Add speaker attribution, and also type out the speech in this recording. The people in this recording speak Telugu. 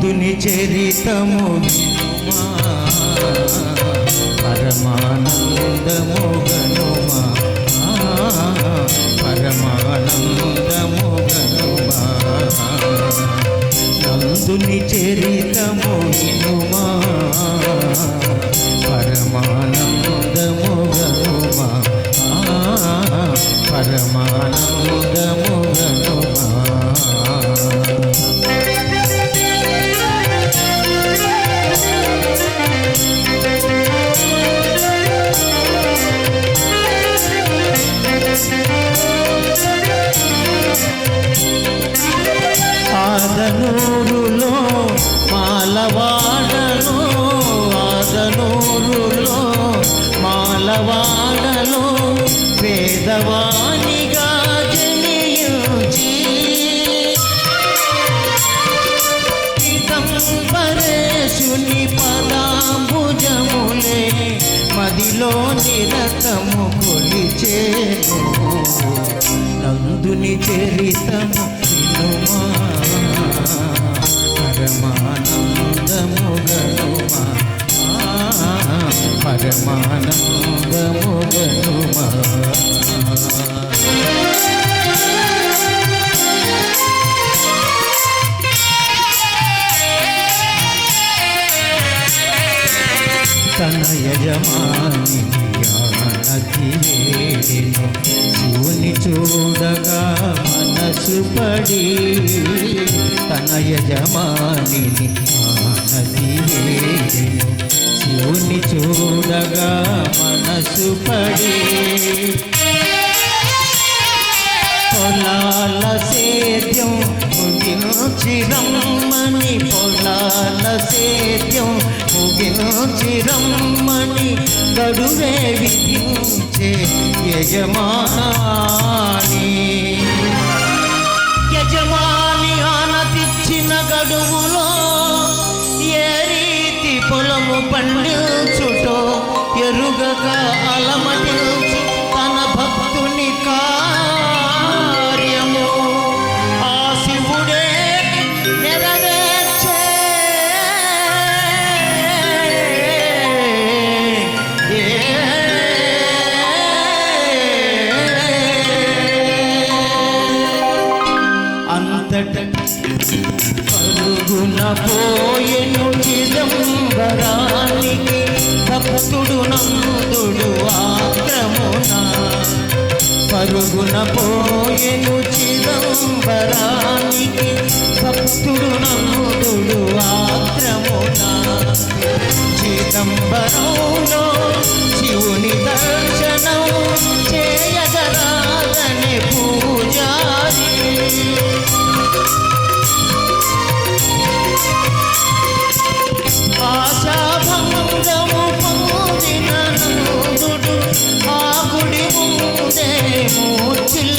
Speaker 1: నందుని చరితము వినుమా. పరమానందము గనుమా పరమానందము గనుమా నందుని చరితము వినుమా. మదిలో నిరతము కొలిచేను నందుని చరితము వినుమా. పరమానందముగనుమా. తన యజమాని నది శివుని చూడగా మనసు పడి తన యజమాని నది శివుని చూడగా మనసు పడి పొలాల సేద్యం ముగించిరమ్మని ప్రాణాల సేద్యం ముగించిరమ్మని గడువే విధించే యజమాని. యజమాని ఆనతిచ్చిన గడువులో ఏ రీతి పొలము పండించుటో అంతట పరుగున పోయెను చిదంబరానికి భక్తుడు నందుడు ఆక్రమున పరుగున పోయెను చిదంబరానికి భక్తుడు నందుడు ఆక్రమున மூச்சில்